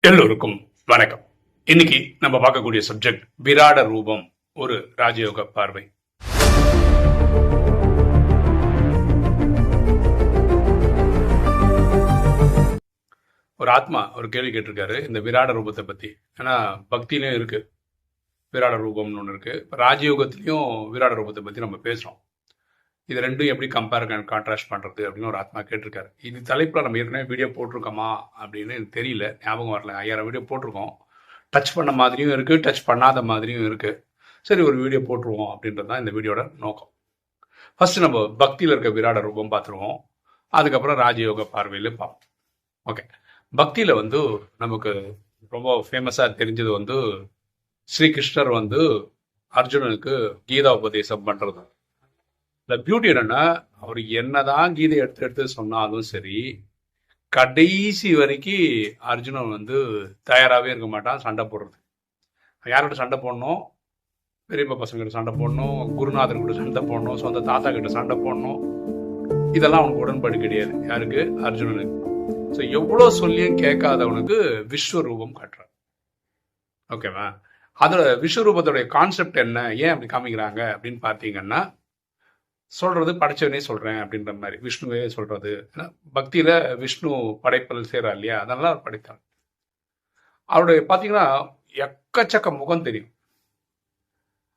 எல்லோருக்கும் வணக்கம். இன்னைக்கு நம்ம பார்க்கக்கூடிய சப்ஜெக்ட் விராட ரூபம் ஒரு ராஜயோக பார்வை. ஒரு ஆத்மா ஒரு கேள்வி கேட்டிருக்காரு இந்த விராட ரூபத்தை பத்தி. ஏன்னா பக்தியிலும் இருக்கு. விராட ரூபம்னு ஒன்று இருக்கு. ராஜயோகத்திலையும் விராட ரூபத்தை பத்தி நம்ம பேசுறோம். இது ரெண்டும் எப்படி கம்பேர் கான்ட்ராஸ்ட் பண்ணுறது அப்படின்னு ஒரு ஆத்மா கேட்டிருக்காரு. இது தலைப்பில் நம்ம ஏற்கனவே வீடியோ போட்டிருக்கோமா அப்படின்னு எனக்கு தெரியல. ஞாபகம் வரல. ஐயாயிரம் வீடியோ போட்டிருக்கோம். டச் பண்ண மாதிரியும் இருக்குது டச் பண்ணாத மாதிரியும் இருக்குது சரி ஒரு வீடியோ போட்டுருவோம் அப்படின்றது தான் இந்த வீடியோட நோக்கம். ஃபஸ்ட்டு நம்ம பக்தியில் இருக்க விராட ரூபம் பார்த்துருவோம். அதுக்கப்புறம் ராஜயோக பார்வையில் பார்ப்போம். ஓகே பக்தியில் வந்து நமக்கு ரொம்ப ஃபேமஸாக தெரிஞ்சது வந்து ஸ்ரீகிருஷ்ணர் வந்து அர்ஜுனனுக்கு கீதா உபதேசம் பண்ணுறது இந்த பியூட்டி என்னன்னா அவர் என்னதான் கீதை எடுத்து எடுத்து சொன்னாலும் சரி கடைசி வரைக்கும் அர்ஜுனன் வந்து தயாராகவே இருக்க மாட்டான் சண்டை போடுறது. யார்கிட்ட சண்டை போடணும்? பெரியப்பா பசங்கிட்ட சண்டை போடணும் குருநாதர் கிட்ட சண்டை போடணும் சொந்த தாத்தா கிட்ட சண்டை போடணும். இதெல்லாம் அவனுக்கு உடன்பாடு கிடையாது. யாருக்கு? அர்ஜுனனுக்கு. ஸோ எவ்வளோ சொல்லியும் கேட்காதவனுக்கு விஸ்வரூபம் காட்டுறான். ஓகேவா அதோட விஸ்வரூபத்தோடைய கான்செப்ட் என்ன? ஏன் அப்படி காமிக்கிறாங்க அப்படின்னு பார்த்தீங்கன்னா சொல்றது படைச்சவனே சொல்றேன் அப்படின்ற மாதிரி. விஷ்ணுவே சொல்றது. ஏன்னா பக்தியில விஷ்ணு படைப்பல் செய்கிறா இல்லையா அதெல்லாம் அவர் படைத்தார். அவருடைய பார்த்தீங்கன்னா எக்கச்சக்க முகம் தெரியும்.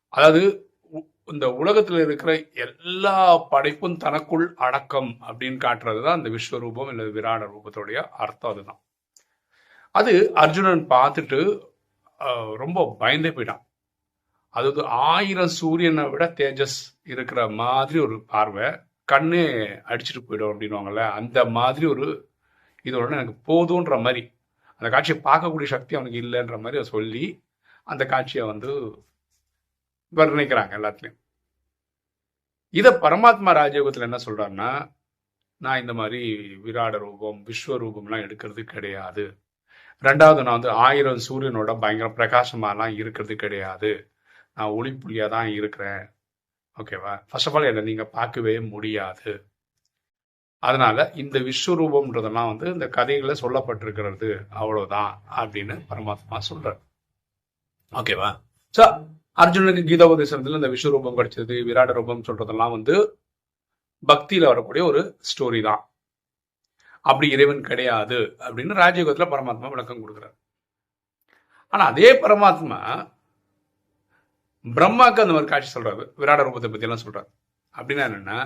அதாவது உ- இந்த உலகத்தில் இருக்கிற எல்லா படைப்பும் தனக்குள் அடக்கம் அப்படின்னு காட்டுறது தான் இந்த விஸ்வரூபம் இல்லை விராட ரூபத்தோடைய அர்த்தம் அதுதான். அது அர்ஜுனன் பார்த்துட்டு ரொம்ப பயந்தே போயிட்டான். அதாவது ஆயிரம் சூரியனை விட தேஜஸ் இருக்கிற மாதிரி ஒரு பார்வை. கண்ணே அடிச்சிட்டு போயிடும் அப்படின்வாங்கல்ல அந்த மாதிரி ஒரு இதோட எனக்கு போதுன்ற மாதிரி அந்த காட்சியை பார்க்கக்கூடிய சக்தி அவனுக்கு இல்லைன்ற மாதிரி சொல்லி அந்த காட்சியை வந்து வர்ணிக்கிறாங்க எல்லாத்துலேயும். இதை பரமாத்மா ராஜயோகத்தில் என்ன சொல்கிறாருன்னா நான் இந்த மாதிரி விராட ரூபம் விஸ்வரூபம்லாம் எடுக்கிறது கிடையாது. ரெண்டாவது நான் வந்து ஆயிரம் சூரியனோட பயங்கர பிரகாசமாலாம் இருக்கிறது கிடையாது. நான் ஒளிப்புள்ளியாக தான் இருக்கிறேன். ஓகேவா ஃபர்ஸ்ட் ஆஃப் ஆல் என்னை நீங்கள் பார்க்கவே முடியாது. அதனால இந்த விஸ்வரூபம்ன்றதெல்லாம் வந்து இந்த கதைகளை சொல்லப்பட்டிருக்கிறது. அவ்வளோதான் அப்படின்னு பரமாத்மா சொல்றார். ஓகேவா ஸோ அர்ஜுனனுக்கு கீதோபதேசத்துல இந்த விஸ்வரூபம் கிடைச்சது விராட ரூபம் சொல்றதெல்லாம் வந்து பக்தியில் வரக்கூடிய ஒரு ஸ்டோரி தான். அப்படி இறைவன் கிடையாது அப்படின்னு ராஜயோகத்தில் பரமாத்மா விளக்கம் கொடுக்குறாரு. ஆனால் அதே பரமாத்மா பிரம்மாக்கு அந்த மாதிரி காட்சி சொல்றாரு. விராட ரூபத்தை பத்தி எல்லாம் சொல்றாரு. அப்படின்னா என்னன்னா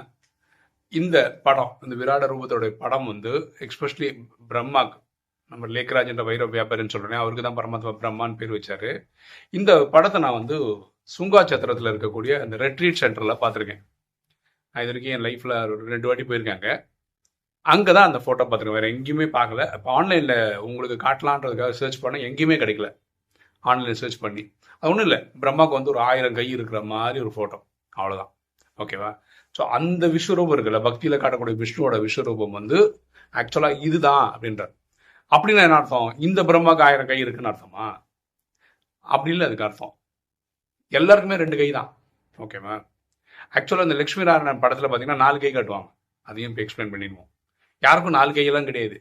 இந்த படம் இந்த விராட ரூபத்தோடைய படம் வந்து எக்ஸ்பெஷலி பிரம்மாக்கு நம்ம லேக்ராஜன்ற வைர வியாபாரின்னு சொல்றேன் அவருக்கு தான் பரமாத்மா பிரம்மான்னு பேர் வச்சாரு. இந்த படத்தை நான் வந்து சுங்கா சத்திரத்தில் இருக்கக்கூடிய அந்த ரெட்ரீட் சென்டரில் பார்த்துருக்கேன். நான் இது வரைக்கும் என் லைஃப்பில் ரெண்டு வாட்டி போயிருக்காங்க. அங்கே தான் அந்த ஃபோட்டோ பார்த்துருக்கேன். வேறு எங்கேயுமே பார்க்கல. இப்போ ஆன்லைனில் உங்களுக்கு காட்டலான்றதுக்காக சர்ச் பண்ண எங்கேயுமே கிடைக்கல. ஆன்லைனில் சர்ச் பண்ணி. அது ஒன்றும் இல்லை. பிரம்மாவுக்கு வந்து ஒரு ஆயிரம் கை இருக்கிற மாதிரி ஒரு ஃபோட்டோ அவ்வளோதான் ஓகேவா ஸோ அந்த விஸ்வரூபம் இருக்குல்ல பக்தியில் காட்டக்கூடிய விஷ்ணுவோட விஸ்வரூபம் வந்து ஆக்சுவலாக இதுதான் அப்படின்றார். அப்படின்னா என்ன அர்த்தம்? இந்த பிரம்மாவுக்கு ஆயிரம் கை இருக்குன்னு அர்த்தமா? அப்படி இல்லை அதுக்கு அர்த்தம். எல்லாருக்குமே ரெண்டு கை தான். ஓகேவா ஆக்சுவலாக இந்த லக்ஷ்மி நாராயணன் படத்தில் பார்த்தீங்கன்னா நாலு கை காட்டுவாங்க. அதையும் இப்போ எக்ஸ்பிளைன் பண்ணிடுவோம். யாருக்கும் நாலு கையெல்லாம் கிடையாது.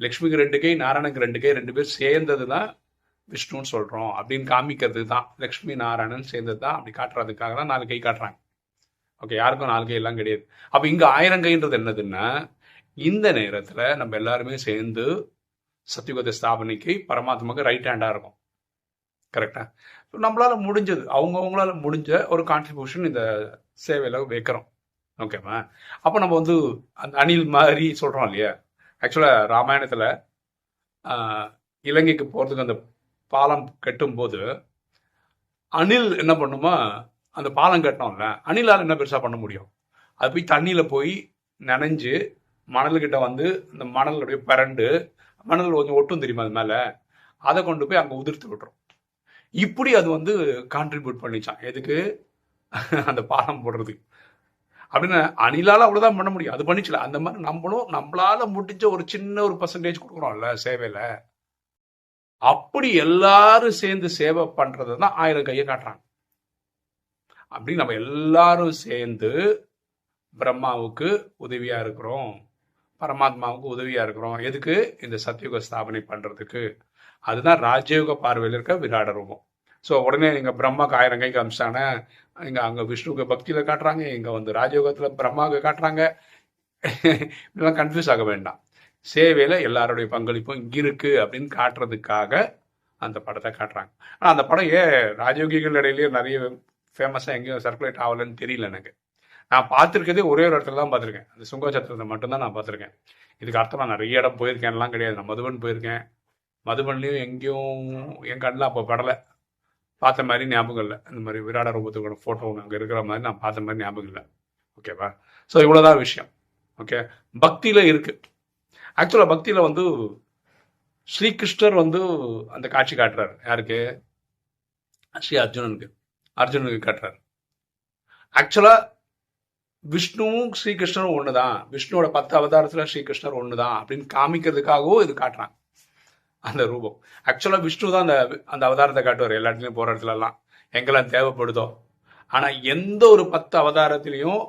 லக்ஷ்மிக்கு ரெண்டு கை நாராயணனுக்கு ரெண்டு கை ரெண்டு பேர் சேர்ந்தது தான் விஷ்ணுன்னு சொல்கிறோம் அப்படின்னு காமிக்கிறது தான் லக்ஷ்மி நாராயணன் சேர்ந்தது தான் அப்படி காட்டுறதுக்காக தான் நாலு கை காட்டுறாங்க. ஓகே யாருக்கும் நாலு கை எல்லாம் கிடையாது. அப்போ இங்கே ஆயிரங்கைன்றது என்னதுன்னா இந்த நேரத்தில் நம்ம எல்லாருமே சேர்ந்து சத்தியுகத்தை ஸ்தாபனைக்கு பரமாத்மாவுக்கு ரைட் ஹேண்டாக இருக்கும். கரெக்டா ஸோ முடிஞ்சது. அவங்கவுங்களால முடிஞ்ச ஒரு கான்ட்ரிபியூஷன் இந்த சேவையில் வைக்கிறோம். ஓகேவா அப்போ நம்ம வந்து அந்த அணில் மாதிரி சொல்கிறோம் இல்லையா? ஆக்சுவலாக ராமாயணத்தில் இலங்கைக்கு போகிறதுக்கு அந்த பாலம் கட்டும்போது அணில் என்ன பண்ணுமா? அந்த பாலம் கட்டினோம்ல அணிலால் என்ன பெருசாக பண்ண முடியும்? அது போய் தண்ணியில் போய் நனைஞ்சு மணல்கிட்ட வந்து இந்த மணல் அப்படியே பரண்டு மணல் கொஞ்சம் ஒட்டும் தெரியுமா அது மேலே? அதை கொண்டு போய் அங்கே உதிர்த்து விட்டுரும். இப்படி அது வந்து கான்ட்ரிபியூட் பண்ணிச்சான் எதுக்கு? அந்த பாலம் போடுறதுக்கு. அப்படின்னு அணிலால் அவ்வளோதான் பண்ண முடியும். அது பண்ணிச்சல. அந்த மாதிரி நம்மளும் நம்மளால முடிஞ்ச ஒரு சின்ன ஒரு பர்சன்டேஜ் கொடுக்குறோம்ல சேவையில். அப்படி எல்லாரும் சேர்ந்து சேவை பண்றது தான் ஆயிரம் கையை காட்டுறாங்க. அப்படி நம்ம எல்லாரும் சேர்ந்து பிரம்மாவுக்கு உதவியா இருக்கிறோம். பரமாத்மாவுக்கு உதவியா இருக்கிறோம். எதுக்கு? இந்த சத்தியுக ஸ்தாபனை பண்றதுக்கு. அதுதான் ராஜயோக பார்வையில் இருக்க விராட ரூபம். ஸோ உடனே நீங்கள் பிரம்மாக்கு ஆயிரம் கைக்கு காமிச்சாங்கன்னா இங்கே அங்கே விஷ்ணுவுக்கு பக்தியில் காட்டுறாங்க இங்கே வந்து ராஜயோகத்தில் பிரம்மாவுக்கு காட்டுறாங்க. இதெல்லாம் கன்ஃபியூஸ் ஆக வேண்டாம். சேவையில் எல்லாருடைய பங்களிப்பும் இங்க இருக்கு அப்படின்னு காட்டுறதுக்காக அந்த படத்தை காட்டுறாங்க. ஆனால் அந்த படம் ஏன் ராஜயோகிகள் இடையிலேயே நிறைய ஃபேமஸாக எங்கேயும் சர்க்குலேட் ஆகலைன்னு தெரியல எனக்கு. நான் பார்த்துருக்கதே ஒரே ஒரு இடத்துல தான் பார்த்துருக்கேன். அந்த சுங்க சத்திரத்தை மட்டும்தான் நான் பார்த்துருக்கேன். இதுக்கு அர்த்தம் நான் நிறைய இடம் போயிருக்கேன்லாம் கிடையாது. நான் மதுபன் போயிருக்கேன். மதுபன்லேயும் எங்கேயும் என் கண்ணில் அப்போ படலை. பார்த்த மாதிரி ஞாபகம் இல்லை. இந்த மாதிரி விராட ரூபத்துக்கோட ஃபோட்டோ அங்கே இருக்கிற மாதிரி நான் பார்த்த மாதிரி ஞாபகம் இல்லை. ஓகேவா ஸோ இவ்வளோதான் விஷயம். ஓகே பக்தியில் இருக்குது ஆக்சுவலாக பக்தியில் வந்து ஸ்ரீகிருஷ்ணர் வந்து அந்த காட்சி காட்டுறாரு. யாருக்கு? ஸ்ரீ அர்ஜுனனுக்கு. அர்ஜுனனுக்கு காட்டுறாரு. ஆக்சுவலாக விஷ்ணுவும் ஸ்ரீகிருஷ்ணரும் ஒன்று தான் விஷ்ணுவோட பத்து அவதாரத்தில் ஸ்ரீகிருஷ்ணர் ஒன்று தான் அப்படின்னு காமிக்கிறதுக்காகவும் இது காட்டுறாங்க. அந்த ரூபம். ஆக்சுவலாக விஷ்ணு தான் அந்த அந்த அவதாரத்தை காட்டுவார் எல்லா இடத்துலையும் போகிற இடத்துலலாம். எங்கெல்லாம் தேவைப்படுதோ. ஆனால் எந்த ஒரு பத்து அவதாரத்திலையும்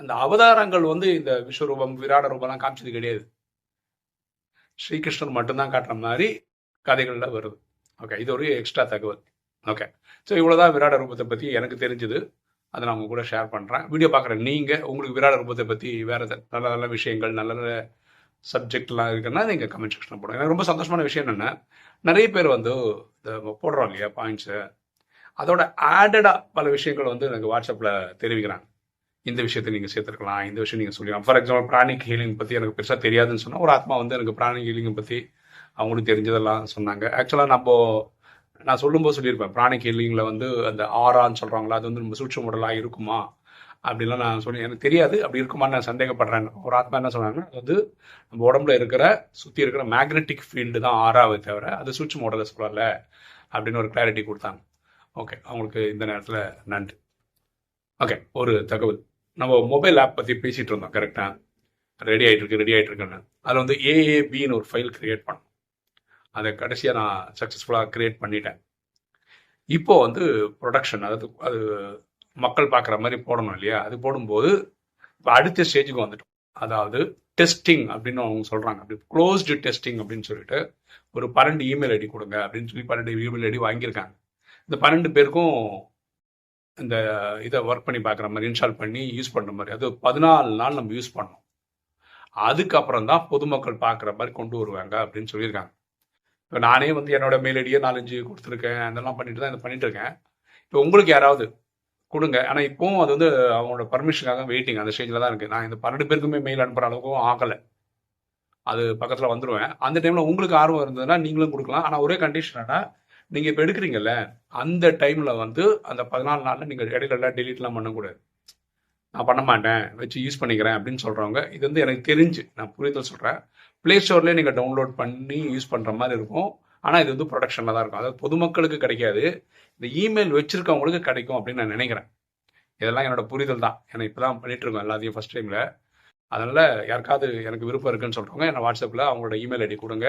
அந்த அவதாரங்கள் வந்து இந்த விஸ்வரூபம் விராட ரூபம்லாம் காமிச்சது கிடையாது. ஸ்ரீகிருஷ்ணர் மட்டும்தான் காட்டுற மாதிரி கதைகளில் வருது. ஓகே இது ஒரு எக்ஸ்ட்ரா தகவல். ஓகே ஸோ இவ்வளோதான் விராட ரூபத்தை பற்றி எனக்கு தெரிஞ்சுது. அதை நான் உங்கள் கூட ஷேர் பண்ணுறேன் வீடியோ பார்க்குற நீங்கள் உங்களுக்கு விராட ரூபத்தை பற்றி வேறு நல்ல நல்ல விஷயங்கள் நல்ல நல்ல சப்ஜெக்ட்லாம் இருக்குன்னா நீங்கள் கமெண்ட் செக்ஷனில் போடுங்க. எனக்கு ரொம்ப சந்தோஷமான விஷயம் என்னென்னா நிறைய பேர் வந்து இந்த போடுறோம் இல்லையா பாயிண்ட்ஸு அதோட ஆடடாக பல விஷயங்கள் வந்து எனக்கு வாட்ஸ்அப்பில் தெரிவிக்கிறாங்க. இந்த விஷயத்தை நீங்கள் சேர்த்துருக்கலாம் இந்த விஷயம் நீங்கள் சொல்லிக்கலாம் ஃபார் எக்ஸாம்பிள் பிராணிக் ஹீலிங் பற்றி எனக்கு பெருசாக தெரியாதுன்னு சொன்னால் ஒரு ஆத்மா வந்து எனக்கு பிராணிக் ஹீலிங்கை பற்றி அவங்களுக்கு தெரிஞ்சதெல்லாம் சொன்னாங்க. ஆக்சுவலாக நம்ம நான் சொல்லும்போது சொல்லியிருப்பேன் பிராணிக் ஹீலிங்கில் வந்து அந்த ஆரான்னு சொல்கிறாங்களா அது வந்து நம்ம சூட்ச முடலாக இருக்குமா? அப்படின்லாம் நான் சொல்லி எனக்கு தெரியாது அப்படி இருக்குமான்னு நான் சந்தேகப்படுறேன். ஒரு ஆத்மா என்ன சொன்னாங்கன்னா அது வந்து நம்ம உடம்புல இருக்கிற சுற்றி இருக்கிற மேக்னெட்டிக் ஃபீல்டு தான் ஆறாவது தவிர அது சுவிட்ச் உடலை சொல்லல அப்படின்னு ஒரு கிளாரிட்டி கொடுத்தாங்க. ஓகே அவங்களுக்கு இந்த நேரத்தில் நன்றி. ஓகே ஒரு தகவல். நம்ம மொபைல் ஆப் பற்றி பேசிகிட்டு இருந்தோம் கரெக்டாக ரெடி ஆகிட்டு இருக்கு ரெடி ஆகிட்டு இருக்குன்னு அதில் வந்து ஏஏபின்னு ஒரு ஃபைல் க்ரியேட் பண்ணோம். அதை கடைசியாக நான் சக்ஸஸ்ஃபுல்லாக க்ரியேட் பண்ணிட்டேன். இப்போ வந்து ப்ரொடக்ஷன் அதாவது அது மக்கள் பார்க்குற மாதிரி போடணும் இல்லையா? அது போடும்போது இப்போ அடுத்த ஸ்டேஜுக்கு வந்துட்டோம். அதாவது டெஸ்டிங் அப்படின்னு அவங்க சொல்கிறாங்க அப்படி க்ளோஸ்டு டெஸ்டிங் அப்படின்னு சொல்லிட்டு ஒரு பன்னெண்டு இமெயில் ஐடி கொடுங்க அப்படின்னு சொல்லி பன்னெண்டு இமெயில் ஐடி வாங்கியிருக்காங்க. இந்த பன்னெண்டு பேருக்கும் இந்த இதை ஒர்க் பண்ணி பார்க்குற மாதிரி இன்ஸ்டால் பண்ணி யூஸ் பண்ணுற மாதிரி. அது பதினாலு நாள் நம்ம யூஸ் பண்ணோம். அதுக்கப்புறம் தான் பொதுமக்கள் பார்க்குற மாதிரி கொண்டு வருவாங்க அப்படின்னு சொல்லியிருக்காங்க. இப்போ நானே வந்து என்னோட மெயில் ஐடியை நாலஞ்சு கொடுத்துருக்கேன் அதெல்லாம் பண்ணிட்டு தான் இதை பண்ணிட்டு இருக்கேன். இப்போ உங்களுக்கு யாராவது கொடுங்க. ஆனால் இப்போவும் அது வந்து அவங்களோட பர்மிஷனுக்காக வெயிட்டிங் அந்த ஸ்டேஜில் தான் இருக்குது நான் இந்த பன்னெண்டு பேருக்குமே மெயில் அனுப்புகிற அளவுக்கும் ஆகலை. அது பக்கத்தில் வந்துடுவேன் அந்த டைமில் உங்களுக்கு ஆர்வம் இருந்ததுன்னா நீங்களும் கொடுக்கலாம். ஆனால் ஒரே கண்டிஷன் நீங்கள் இப்போ எடுக்கிறீங்கல்ல அந்த டைமில் வந்து அந்த பதினாலு நாளில் நீங்கள் இடையில எல்லாம் டெலிட்லாம் பண்ணக்கூடாது. நான் பண்ண மாட்டேன் வச்சு யூஸ் பண்ணிக்கிறேன் அப்படின்னு சொல்கிறவங்க இது வந்து எனக்கு தெரிஞ்சு நான் புரிதல் சொல்கிறேன் பிளே ஸ்டோர்லேயே நீங்கள் டவுன்லோட் பண்ணி யூஸ் பண்ணுற மாதிரி இருக்கும். ஆனால் இது வந்து ப்ரொடக்ஷனில் தான் இருக்கும். அதாவது பொதுமக்களுக்கு கிடைக்காது. இந்த இமெயில் வச்சிருக்கவங்களுக்கு கிடைக்கும் அப்படின்னு நான் நினைக்கிறேன். இதெல்லாம் என்னோட புரிதல் தான். ஏன்னா இப்போ தான் பண்ணிட்டு இருக்கோம் எல்லாத்தையும் ஃபர்ஸ்ட் டைமில் அதனால் யாருக்காவது எனக்கு விருப்பம் இருக்குன்னு சொல்கிறவங்க என்னை வாட்ஸ்அப்பில் அவங்களோட இமெயில் ஐடி கொடுங்க.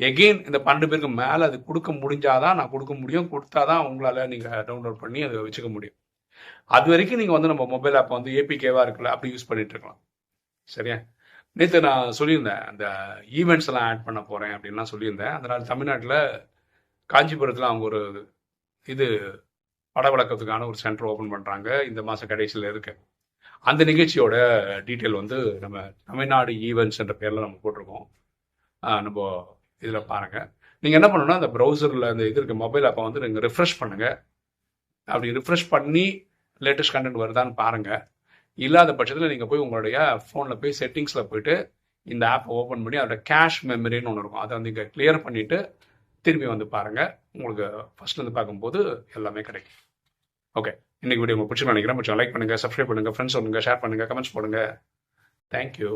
எகெயின் இந்த பன்னெண்டு பேருக்கு மேலே அது கொடுக்க முடிஞ்சாதான் நான் கொடுக்க முடியும். கொடுத்தா தான் உங்களால் நீங்கள் டவுன்லோட் பண்ணி அதை வச்சுக்க முடியும். அது வரைக்கும் நீங்கள் வந்து நம்ம மொபைல் ஆப் வந்து ஏபிகேவாக இருக்குல்ல அப்படி யூஸ் பண்ணிட்டு இருக்கலாம். சரியா? நேற்று நான் சொல்லியிருந்தேன் அந்த ஈவெண்ட்ஸ் எல்லாம் ஆட் பண்ண போகிறேன் அப்படின்லாம் சொல்லியிருந்தேன். அதனால் தமிழ்நாட்டில் காஞ்சிபுரத்தில் அவங்க ஒரு இது படவிளக்கத்துக்கான ஒரு சென்டர் ஓப்பன் பண்ணுறாங்க இந்த மாதம் கடைசியில் இருக்குது அந்த நிகழ்ச்சியோட டீட்டெயில் வந்து நம்ம தமிழ்நாடு ஈவெண்ட்ஸ் என்ற பேரில் நம்ம போட்டிருக்கோம். நம்ம இதில் பாருங்கள் நீங்கள் என்ன பண்ணணும்னா அந்த ப்ரௌசரில் அந்த இது இருக்க மொபைல் ஆப்பை வந்து நீங்கள் ரிஃப்ரெஷ் பண்ணுங்கள் அப்படி ரிஃப்ரெஷ் பண்ணி லேட்டஸ்ட் கண்டென்ட் வருதான்னு பாருங்கள் இல்லாத பட்சத்தில் நீங்கள் போய் உங்களுடைய ஃபோனில் போய் செட்டிங்ஸில் போயிட்டு இந்த ஆப்பை ஓப்பன் பண்ணி அதோட கேஷ் மெமரின்னு ஒன்று இருக்கும். அதை வந்து இங்கே கிளியர் பண்ணிவிட்டு திரும்பி வந்து பாருங்கள் உங்களுக்கு ஃபஸ்ட்லேருந்து பார்க்கும்போது எல்லாமே கிடைக்கும். ஓகே இன்னைக்கு வீடியோ உங்களுக்கு பிடிச்சி நினைக்கிறேன். கொஞ்சம் லைக் பண்ணுங்கள் சப்ஸ்கிரைப் பண்ணுங்கள் ஃப்ரெண்ட்ஸ் சொல்லுங்கள் ஷேர் பண்ணுங்கள் கமெண்ட்ஸ் போடுங்க. தேங்க்யூ